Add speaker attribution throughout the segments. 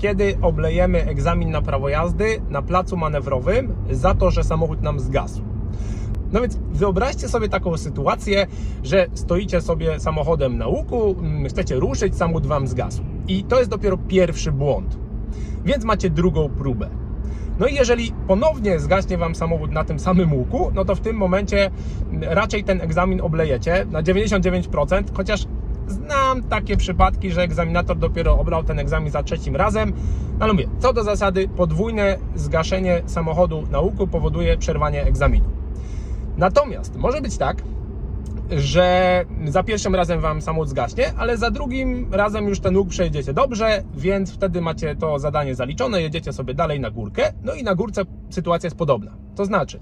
Speaker 1: kiedy oblejemy egzamin na prawo jazdy na placu manewrowym za to, że samochód nam zgasł. No więc wyobraźcie sobie taką sytuację, że stoicie sobie samochodem na łuku, mm, chcecie ruszyć, samochód wam zgasł. I to jest dopiero pierwszy błąd. Więc macie drugą próbę. No i jeżeli ponownie zgaśnie Wam samochód na tym samym łuku, no to w tym momencie raczej ten egzamin oblejecie na 99%, chociaż znam takie przypadki, że egzaminator dopiero oblał ten egzamin za trzecim razem. No ale mówię, co do zasady, podwójne zgaszenie samochodu na łuku powoduje przerwanie egzaminu. Natomiast może być tak, że za pierwszym razem Wam samochód zgaśnie, ale za drugim razem już ten łuk przejdziecie dobrze, więc wtedy macie to zadanie zaliczone, jedziecie sobie dalej na górkę, no i na górce sytuacja jest podobna. To znaczy,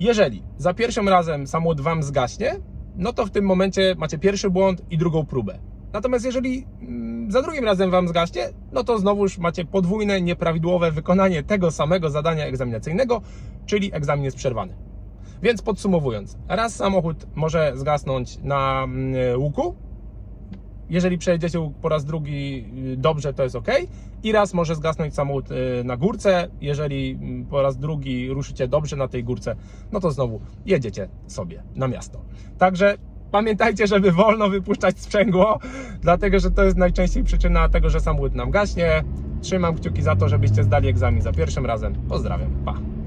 Speaker 1: jeżeli za pierwszym razem samochód Wam zgaśnie, no to w tym momencie macie pierwszy błąd i drugą próbę. Natomiast jeżeli mm, za drugim razem Wam zgaśnie, no to znowuż macie podwójne, nieprawidłowe wykonanie tego samego zadania egzaminacyjnego, czyli egzamin jest przerwany. Więc podsumowując, raz samochód może zgasnąć na mm, łuku, jeżeli przejedziecie po raz drugi y, dobrze, to jest ok. I raz może zgasnąć samochód y, na górce, jeżeli mm, po raz drugi ruszycie dobrze na tej górce, no to znowu jedziecie sobie na miasto. Także pamiętajcie, żeby wolno wypuszczać sprzęgło, dlatego że to jest najczęściej przyczyna tego, że samochód nam gaśnie. Trzymam kciuki za to, żebyście zdali egzamin za pierwszym razem. Pozdrawiam, pa!